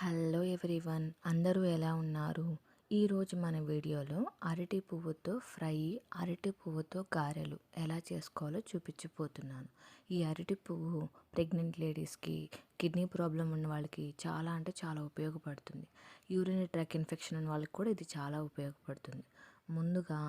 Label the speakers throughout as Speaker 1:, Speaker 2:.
Speaker 1: Hello everyone అందరూ ఎలా ఉన్నారు? ఈరోజు మన వీడియోలో అరటి పువ్వుతో ఫ్రై అరటి పువ్వుతో గారెలు ఎలా చేసుకోవాలో చూపించిపోతున్నాను ఈ అరటి పువ్వు ప్రెగ్నెంట్ లేడీస్కి కిడ్నీ ప్రాబ్లం ఉన్న వాళ్ళకి చాలా అంటే చాలా ఉపయోగపడుతుంది. యూరినరీ ట్రాక్ ఇన్ఫెక్షన్ ఉన్న వాళ్ళకి కూడా ఇది చాలా ఉపయోగపడుతుంది. ముందుగా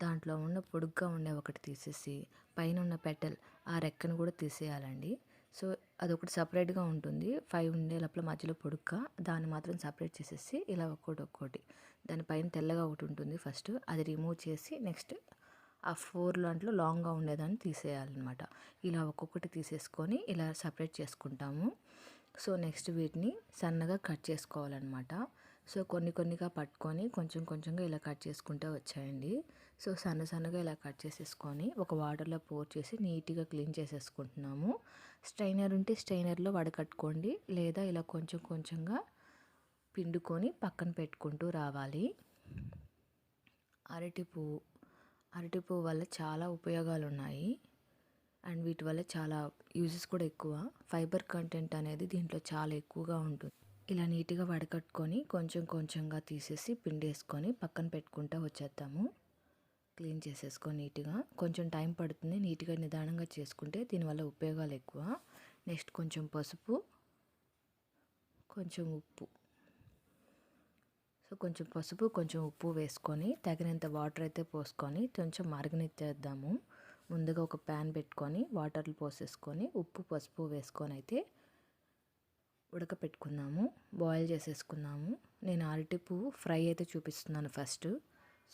Speaker 1: దాంట్లో ఉన్న పొడుగ్గా ఉండే ఒకటి తీసేసి పైన ఉన్న పెటల్ ఆ రెక్కను కూడా తీసేయాలండి. సో అదొకటి సపరేట్గా ఉంటుంది. ఫైవ్ ఉండే లోపల మధ్యలో పొడుక్క దాన్ని మాత్రం సపరేట్ చేసేసి ఇలా ఒక్కోటి ఒక్కోటి. దానిపైన తెల్లగా ఒకటి ఉంటుంది ఫస్ట్. అది రిమూవ్ చేసి నెక్స్ట్ ఆ ఫోర్ లాంట్లో లాంగ్గా ఉండేదాన్ని తీసేయాలన్నమాట. ఇలా ఒక్కొక్కటి తీసేసుకొని ఇలా సపరేట్ చేసుకుంటాము. సో నెక్స్ట్ వీటిని సన్నగా కట్ చేసుకోవాలన్నమాట. సో కొన్ని కొన్నిగా పట్టుకొని కొంచెం కొంచెంగా ఇలా కట్ చేసుకుంటూ వచ్చాయండి. సో సన్న సన్నగా ఇలా కట్ చేసేసుకొని ఒక వాటర్లో పోర్ చేసి నీట్గా క్లీన్ చేసేసుకుంటున్నాము. స్ట్రైనర్ ఉంటే స్ట్రైనర్లో వడకట్టుకోండి లేదా ఇలా కొంచెం కొంచెంగా పిండుకొని పక్కన పెట్టుకుంటూ రావాలి. అరటి పువ్వు అరటి పువ్వు వల్ల చాలా ఉపయోగాలు ఉన్నాయి అండ్ వీటి వల్ల చాలా యూజెస్ కూడా ఎక్కువ. ఫైబర్ కంటెంట్ అనేది దీంట్లో చాలా ఎక్కువగా ఉంటుంది. ఇలా నీట్గా వడకట్టుకొని కొంచెం కొంచెంగా తీసేసి పిండి వేసుకొని పక్కన పెట్టుకుంటూ వచ్చేద్దాము. క్లీన్ చేసేసుకొని నీట్గా. కొంచెం టైం పడుతుంది. నీట్గా నిదానంగా చేసుకుంటే దీనివల్ల ఉపయోగాలు ఎక్కువ. నెక్స్ట్ కొంచెం పసుపు కొంచెం ఉప్పు. సో కొంచెం పసుపు కొంచెం ఉప్పు వేసుకొని తగినంత వాటర్ అయితే పోసుకొని కొంచెం మరగనిచ్చేద్దాము. ముందుగా ఒక ప్యాన్ పెట్టుకొని వాటర్లు పోసేసుకొని ఉప్పు పసుపు వేసుకొని అయితే ఉడకపెట్టుకుందాము. బాయిల్ చేసేసుకుందాము. నేను అరటి పువ్వు ఫ్రై అయితే చూపిస్తున్నాను ఫస్ట్.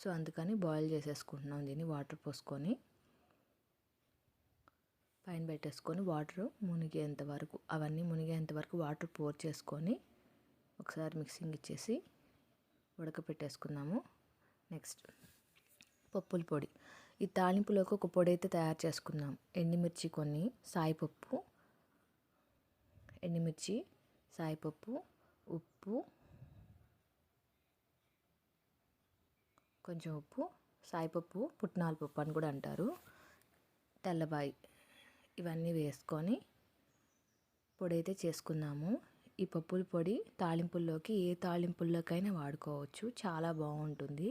Speaker 1: సో అందుకని బాయిల్ చేసేసుకుంటున్నాం దీన్ని వాటర్ పోసుకొని. పైన పెట్టేసుకొని వాటర్ మునిగేంత వరకు అవన్నీ మునిగేంత వరకు వాటర్ పోర్ చేసుకొని ఒకసారి మిక్సింగ్ ఇచ్చేసి ఉడకపెట్టేసుకుందాము నెక్స్ట్ పప్పుల పొడి. ఈ తాలింపులోకి ఒక పొడి అయితే తయారు చేసుకుందాం ఎండుమిర్చి కొన్ని సాయిపప్పు ఎండుమిర్చి సాయిపప్పు ఉప్పు కొంచెం ఉప్పు సాయిపప్పు పుట్నాల పప్పు అని కూడా అంటారు. తెల్లబాయి ఇవన్నీ వేసుకొని పొడి అయితే చేసుకున్నాము ఈ పప్పుల పొడి తాలింపుల్లోకి ఏ తాలింపుల్లోకైనా వాడుకోవచ్చు. చాలా బాగుంటుంది.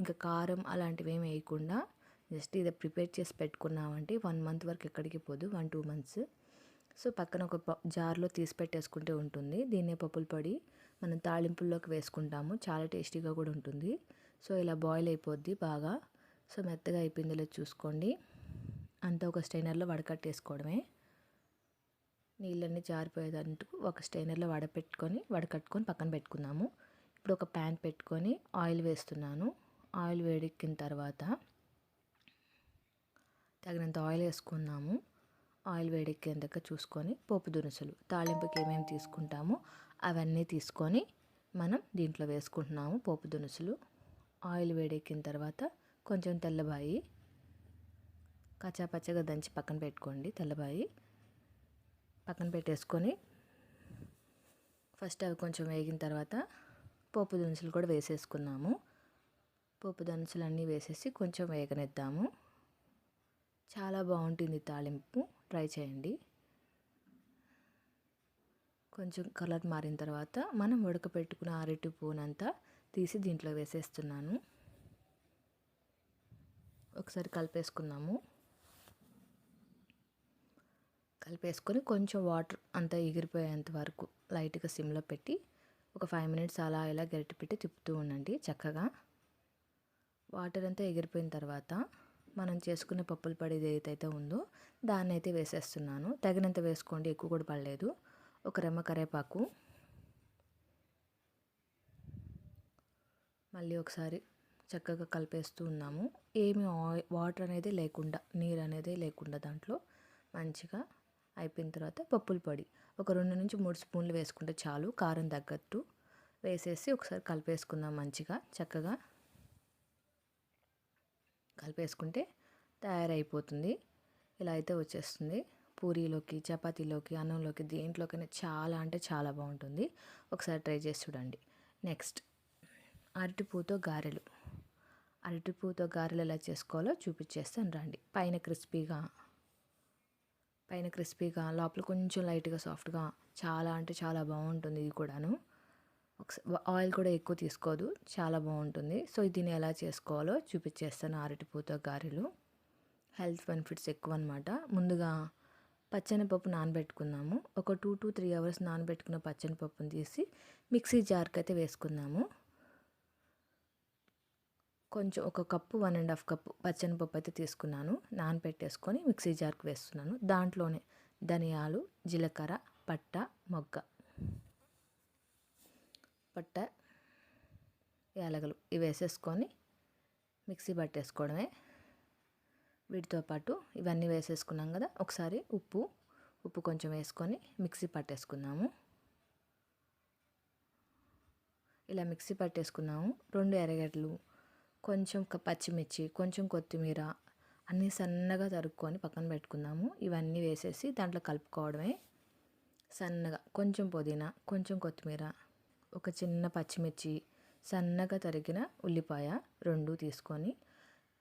Speaker 1: ఇంకా కారం అలాంటివి ఏమి వేయకుండా జస్ట్ ఇది ప్రిపేర్ చేసి పెట్టుకున్నామంటే వన్ మంత్ వరకు ఎక్కడికి పోదు. One two months. సో పక్కన ఒక జార్లో తీసి పెట్టేసుకుంటే ఉంటుంది. దీన్నే పప్పుల పొడి మనం తాలింపుల్లోకి వేసుకుంటాము. చాలా టేస్టీగా కూడా ఉంటుంది. సో ఇలా బాయిల్ అయిపోద్ది బాగా. సో మెత్తగా అయిపోయిందిలో చూసుకోండి. అంతా ఒక స్టైనర్లో వడకట్టేసుకోవడమే. నీళ్ళన్నీ జారిపోయేదంటూ ఒక స్టైనర్లో వడపెట్టుకొని వడకట్టుకొని పక్కన పెట్టుకున్నాము ఇప్పుడు ఒక ప్యాన్ పెట్టుకొని ఆయిల్ వేస్తున్నాను. ఆయిల్ వేడెక్కిన తర్వాత తగినంత ఆయిల్ వేసుకున్నాము ఆయిల్ వేడెక్కేందాక చూసుకొని పోపు దినుసులు తాలింపుకి ఏమేమి తీసుకుంటామో అవన్నీ తీసుకొని మనం దీంట్లో వేసుకుంటున్నాము పోపు దినుసులు. ఆయిల్ వేడెక్కిన తర్వాత కొంచెం తెల్లబాయి కచ్చాపచ్చగా దంచి పక్కన పెట్టుకోండి తెల్లబాయి. పక్కన పెట్టేసుకొని ఫస్ట్ అవి కొంచెం వేగిన తర్వాత పోపు దినుసులు కూడా వేసేసుకున్నాము. పోపు దినుసులు అన్నీ వేసేసి కొంచెం వేగనిద్దాము. చాలా బాగుంటుంది తాలింపు. ట్రై చేయండి. కొంచెం కలర్ మారిన తర్వాత మనం ఉడకపెట్టుకున్న అరటి పువ్వునంతా తీసి దీంట్లో వేసేస్తున్నాను. ఒకసారి కలిపేసుకున్నాము కలిపేసుకొని కొంచెం వాటర్ అంతా ఎగిరిపోయేంత వరకు లైట్గా సిమ్లో పెట్టి ఒక ఫైవ్ మినిట్స్ అలా ఇలా గరిటె పెట్టి తిప్పుతూ ఉండండి చక్కగా. వాటర్ అంతా ఎగిరిపోయిన తర్వాత మనం చేసుకునే పప్పులు పడేది ఏదైతే ఉందో దాన్ని అయితే వేసేస్తున్నాను. తగినంత వేసుకోండి ఎక్కువ కూడా పడలేదు. ఒక రెమ్మ కరేపాకు మళ్ళీ ఒకసారి చక్కగా కలిపేస్తూ ఉన్నాము. ఏమి వాటర్ అనేది లేకుండా నీరు అనేది లేకుండా దాంట్లో మంచిగా అయిపోయిన తర్వాత పప్పుల పొడి. ఒక రెండు నుంచి మూడు స్పూన్లు వేసుకుంటే చాలు కారం తగ్గట్టు వేసేసి ఒకసారి కలిపేసుకుందాం మంచిగా చక్కగా కలిపేసుకుంటే తయారైపోతుంది. ఇలా అయితే వచ్చేస్తుంది. పూరీలోకి చపాతీలోకి అన్నంలోకి దేంట్లోకైనా చాలా అంటే చాలా బాగుంటుంది. ఒకసారి ట్రై చేసి చూడండి. నెక్స్ట్ అరటిపూతో గారెలు. అరటిపూతో గారెలు ఎలా చేసుకోవాలో చూపించేస్తాను రండి. పైన క్రిస్పీగా పైన క్రిస్పీగా లోపల కొంచెం లైట్గా సాఫ్ట్గా చాలా అంటే చాలా బాగుంటుంది ఇది కూడాను. ఆయిల్ కూడా ఎక్కువ తీసుకోదు చాలా బాగుంటుంది. సో దీన్ని ఎలా చేసుకోవాలో చూపించేస్తాను అరటిపూతో గారెలు. హెల్త్ బెనిఫిట్స్ ఎక్కువ అనమాట ముందుగా పచ్చని పప్పు నానబెట్టుకున్నాము ఒక టూ టు త్రీ అవర్స్ నానబెట్టుకున్న పచ్చని పప్పును తీసి మిక్సీ జార్కి అయితే వేసుకున్నాము కొంచెం ఒక cup one and half cup పచ్చనిపప్పు అయితే తీసుకున్నాను. నానబెట్టేసుకొని మిక్సీ జార్కి వేస్తున్నాను. దాంట్లోనే ధనియాలు జీలకర్ర పట్ట మొగ్గ. పట్ట యాలగలు ఇవి వేసేసుకొని మిక్సీ పట్టేసుకోవడమే. వీటితో పాటు ఇవన్నీ వేసేసుకున్నాం కదా ఒకసారి ఉప్పు ఉప్పు కొంచెం వేసుకొని మిక్సీ పట్టేసుకున్నాము ఇలా మిక్సీ పట్టేసుకున్నాము. రెండు ఎర్రగడ్డలు కొంచెం పచ్చిమిర్చి కొంచెం కొత్తిమీర అన్నీ సన్నగా తరుక్కొని పక్కన పెట్టుకుందాము. ఇవన్నీ వేసేసి దాంట్లో కలుపుకోవడమే. సన్నగా కొంచెం పుదీనా కొంచెం కొత్తిమీర ఒక చిన్న పచ్చిమిర్చి సన్నగా తరిగిన ఉల్లిపాయ రెండు తీసుకొని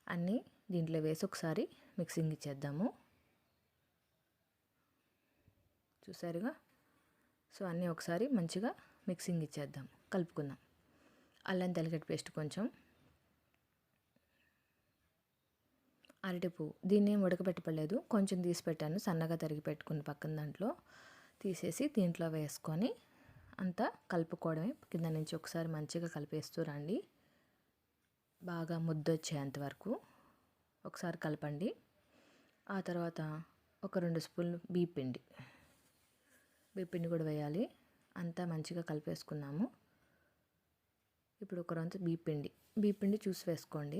Speaker 1: అన్నీ దీంట్లో వేసి ఒకసారి మిక్సింగ్ ఇచ్చేద్దాము చూసారుగా? సో అన్నీ ఒకసారి మంచిగా మిక్సింగ్ ఇచ్చేద్దాం కలుపుకుందాం. అల్లం తలిగడ్డ పేస్ట్ కొంచెం అరటిపువ్వు దీన్ని ఏం ఉడకబెట్టలేదు కొంచెం తీసి పెట్టాను. సన్నగా తరిగి పెట్టుకుని పక్కన దాంట్లో తీసేసి దీంట్లో వేసుకొని అంతా కలుపుకోవడమే. కింద నుంచి ఒకసారి మంచిగా కలిపేస్తూ రండి. బాగా ముద్దొచ్చేంత వరకు ఒకసారి కలపండి. ఆ తర్వాత ఒక రెండు స్పూన్లు బీపిండి బీపిండి కూడా వేయాలి. అంతా మంచిగా కలిపేసుకున్నాము. ఇప్పుడు ఒక రొంత బీపిండి బీపిండి చూసి వేసుకోండి.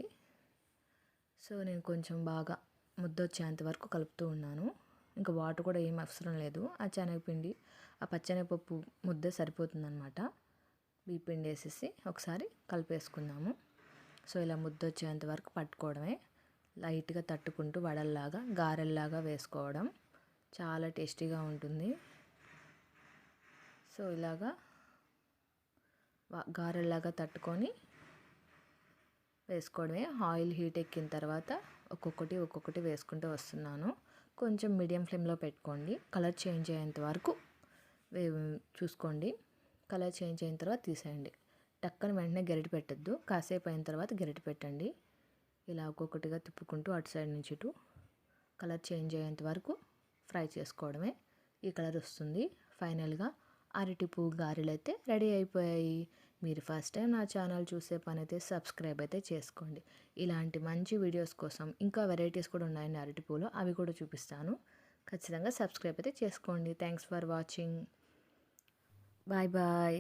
Speaker 1: సో నేను కొంచెం బాగా ముద్ద వచ్చేంత వరకు కలుపుతూ ఉన్నాను. ఇంకా వాటర్ కూడా ఏం అవసరం లేదు. ఆ శనగపిండి ఆ పచ్చనగపప్పు ముద్ద సరిపోతుందన్నమాట. బీపిండి వేసేసి ఒకసారి కలిపేసుకుందాము. సో ఇలా ముద్ద వచ్చేంత వరకు పట్టుకోవడమే. లైట్గా తట్టుకుంటూ వడల్లాగా గారెల్లాగా వేసుకోవడం చాలా టేస్టీగా ఉంటుంది. సో ఇలాగా గారెల్లాగా తట్టుకొని వేసుకోవడమే. ఆయిల్ హీట్ ఎక్కిన తర్వాత ఒక్కొక్కటి ఒక్కొక్కటి వేసుకుంటూ వస్తున్నాను. కొంచెం మీడియం ఫ్లేమ్లో పెట్టుకోండి. కలర్ చేంజ్ అయ్యేంత వరకు చూసుకోండి. కలర్ చేంజ్ అయిన తర్వాత తీసేయండి. టక్కన వెంటనే గరిటె పెట్టద్దు. కాసేపు అయిన తర్వాత గరిటె పెట్టండి. ఇలా ఒక్కొక్కటిగా తిప్పుకుంటూ అటు సైడ్ నుంచి ఇటు కలర్ చేంజ్ అయ్యేంత వరకు ఫ్రై చేసుకోవడమే. ఈ కలర్ వస్తుంది. ఫైనల్గా అరటి పువ్వు గారెలు అయితే రెడీ అయిపోయాయి. మీరు ఫస్ట్ టైం నా ఛానల్ చూసే పని అయితే సబ్స్క్రైబ్ అయితే చేసుకోండి. ఇలాంటి మంచి వీడియోస్ కోసం ఇంకా వెరైటీస్ కూడా ఉన్నాయండి అరటి అవి కూడా చూపిస్తాను. ఖచ్చితంగా సబ్స్క్రైబ్ అయితే చేసుకోండి. Thanks for watching bye bye